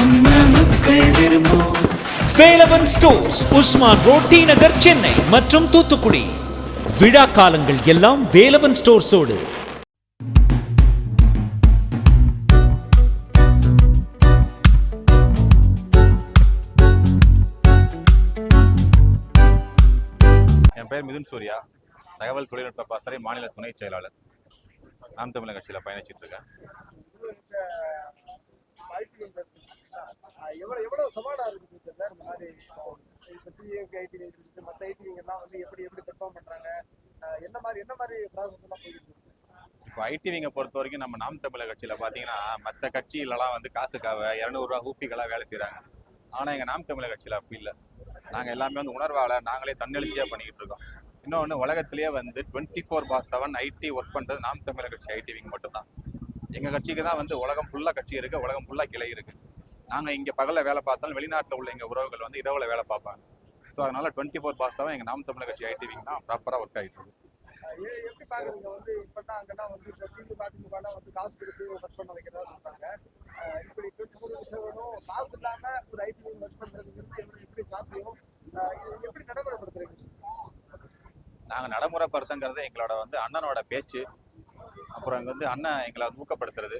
நம்ம மக்கள் விரும்பும் வேலவன் ஸ்டோர்ஸ் உஸ்மான் ரோட் டி நகர் சென்னை மற்றும் தூத்துக்குடி. விழா காலங்கள் எல்லாம் வேலவன் ஸ்டோர்ஸோடு. என் பேர் மிதுன் சூர்யா. தகவல் தொழில்நுட்ப பாசறை மாநில துணை செயலாளர். நாம் தமிழர் கட்சியில் பயணிச்சிட்டு இருக்கேன். எவ்வளவு எவ்வளவு சவாலா இருக்குது சார்? இந்த மாதிரி இப்போ ஐடி இருக்குது மற்ற எல்லாம் வந்து எப்படி எப்படி பெர்ஃபார்ம் பண்றாங்க? என்ன மாதிரி என்ன மாதிரி ப்ராசஸ் எல்லாம் போயிட்டு இப்போ ஐடிவிங்க பொறுத்த வரைக்கும் நம்ம நாம் தமிழக கட்சியில் பார்த்தீங்கன்னா மற்ற கட்சியிலலாம் வந்து காசுக்காக இரநூறுவா ஊப்பிகளாக வேலை செய்கிறாங்க ஆனால் எங்கள் நாம் தமிழக கட்சியில் அப்படி இல்லை. நாங்கள் எல்லாமே வந்து உணர்வால் நாங்களே தன்னெழுச்சியாக பண்ணிக்கிட்டு இருக்கோம். இன்னொன்று உலகத்திலேயே வந்து twenty four by seven IT work பண்ணுறது நாம் தமிழக கட்சி ஐடிவிங் மட்டும்தான். எங்கள் கட்சிக்கு தான் வந்து உலகம் ஃபுல்லாக கட்சி இருக்குது உலகம் ஃபுல்லாக கிளை இருக்குது நாங்கள் இங்கே பகலில் வேலை பார்த்தாலும் வெளிநாட்டில் உள்ள எங்கள் உறவுகள் வந்து இரவில் வேலை பார்ப்பாங்க. ஸோ அதனால டுவெண்ட்டி ஃபோர் பார் செவன் எங்கள் நாம் தமிழர் கட்சி ஐடிவிங்க தான் ப்ராப்பராக ஒர்க் ஆகிட்டு இருக்கு. எப்படி பாக்குறீங்க? வந்து அங்கெல்லாம் வந்து திமுக அதிமுக வந்து காசு கொடுத்து பண்ண வைக்கிறதா சொல்றாங்க. இப்படி செவனும் காசு இல்லாம ஒரு ஐடி ஒர்க் பண்றதுங்கிறது எப்படி சாத்தியம்? எப்படி நடைமுறைப்படுத்துறீங்க? நாங்கள் நடைமுறைப்படுத்துங்கிறது எங்களோட வந்து அண்ணனோட பேச்சு. அப்புறம் இங்கே வந்து அண்ணன் எங்களை ஊக்கப்படுத்துறது.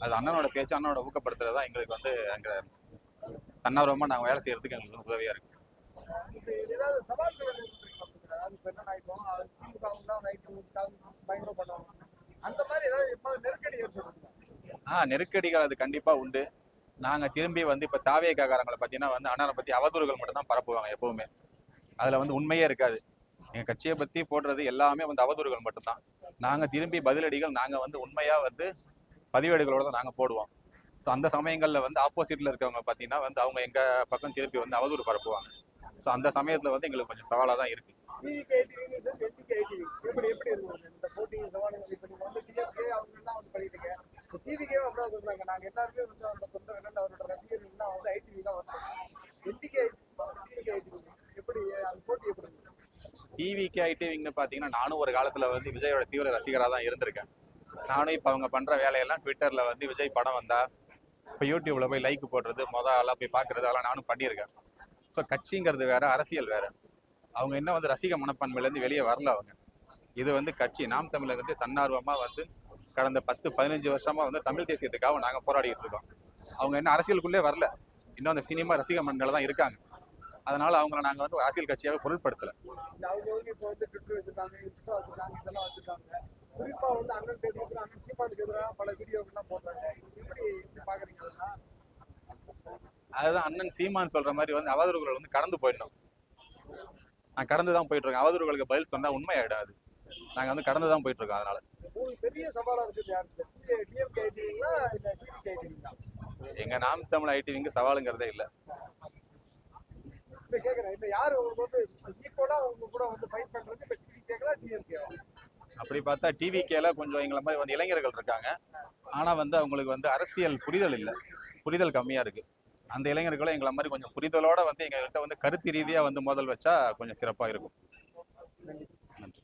அது அண்ணனோட பேச்சு அண்ணனோட ஊக்கப்படுத்துறது தான் எங்களுக்கு வந்து எங்கள் தன்னார்வமாக நாங்கள் வேலை செய்யறதுக்கு எங்களுக்கு உதவியாக இருக்குது ஆ நெருக்கடிகள் அது கண்டிப்பாக உண்டு. நாங்கள் திரும்பி வந்து இப்போ தாவியக்காரங்களை பார்த்தீங்கன்னா வந்து அண்ணனை பற்றி அவதூறுகள் மட்டும் தான் பரப்புவாங்க எப்போவுமே. அதில் வந்து உண்மையே இருக்காது. எங்கள் கட்சியை பற்றி போடுறது எல்லாமே வந்து அவதூறுகள் மட்டும்தான் நாங்கள் திரும்பி பதிலடிகள் நாங்கள் வந்து உண்மையாக வந்து பதிவேடுகளோட தான் நாங்கள் போடுவோம். ஸோ அந்த சமயங்களில் வந்து ஆப்போசிட்டில் இருக்கவங்க பார்த்தீங்கன்னா வந்து அவங்க எங்கள் பக்கம் திருப்பி வந்து அவதூறு பரப்புவாங்க. ஸோ அந்த சமயத்தில் வந்து எங்களுக்கு கொஞ்சம் சவாலாக தான் இருக்குது டிவிக்கு ஐடிவிங்னு பார்த்தீங்கன்னா நானும் ஒரு காலத்தில் வந்து விஜயோட தீவிர ரசிகராக தான் இருந்திருக்கேன். நானும் இப்போ அவங்க பண்ணுற வேலையெல்லாம் ட்விட்டரில் வந்து விஜய் படம் வந்தா இப்போ யூடியூப்ல போய் லைக் போடுறது மொதல் ஆளாக போய் பார்க்குறது அதெல்லாம் நானும் பண்ணியிருக்கேன். ஸோ கட்சிங்கிறது வேற அரசியல் வேற. அவங்க என்ன வந்து ரசிக மனப்பான்மையிலேருந்து வெளியே வரல அவங்க. இது வந்து கட்சி நாம் தமிழர் வந்து தன்னார்வமாக வந்து கடந்த பத்து பதினஞ்சு வருஷமா வந்து தமிழ் தேசியத்துக்காக நாங்கள் போராடிட்டு இருக்கோம். அவங்க என்ன அரசியலுக்குள்ளே வரல. இன்னும் அந்த சினிமா ரசிக மன்கள் தான் இருக்காங்க. அதனால அவங்கள நாங்கள் வந்து அரசியல் கட்சியாக பொருட்படுத்தலை இந்த அவங்க வந்து இப்போ வந்து ட்விட்டர் வச்சிருக்காங்க இன்ஸ்டா வச்சிருக்காங்க இதெல்லாம் வச்சிருக்காங்க குறிப்பா வந்து அண்ணன் பேருக்கு அண்ணன் சீமானுக்கு எதிராக பல வீடியோக்கள்லாம் போடுறாங்க. எப்படி எப்படி பாக்குறீங்க அதெல்லாம் அதுதான் அண்ணன் சீமான் சொல்ற மாதிரி வந்து அவதூறுகள் வந்து கடந்து போயிடணும். நான் கடந்து தான் போயிட்டு இருக்கேன் அவதூறுகளுக்கு பதில் சொன்னா உண்மையாயிடாது. நாங்க வந்து கடந்து தான் போயிட்டு இருக்கோம் அதனால பெரிய சவாலா இருக்குது எங்க நாம் தமிழ் ஐடிவிங்க சவாலுங்கிறதே இல்லை. கேக்குறேன். இப்ப யாரு உங்களுக்கு வந்து ஈக்குவலா உங்க கூட வந்து ஃபைட் பண்றது? இப்ப டிவிகேங்களா டிஎம்கே அப்படி பார்த்தா டிவிக்கேல கொஞ்சம் எங்களை மாதிரி வந்து இளைஞர்கள் இருக்காங்க. ஆனால் வந்து அவங்களுக்கு வந்து அரசியல் புரிதல் இல்லை. புரிதல் கம்மியாக இருக்குது அந்த இளைஞர்களும் எங்களை மாதிரி கொஞ்சம் புரிதலோட வந்து எங்கள்கிட்ட வந்து கருத்து ரீதியாக வந்து மோதல் வச்சா கொஞ்சம் சிறப்பாக இருக்கும். நன்றி.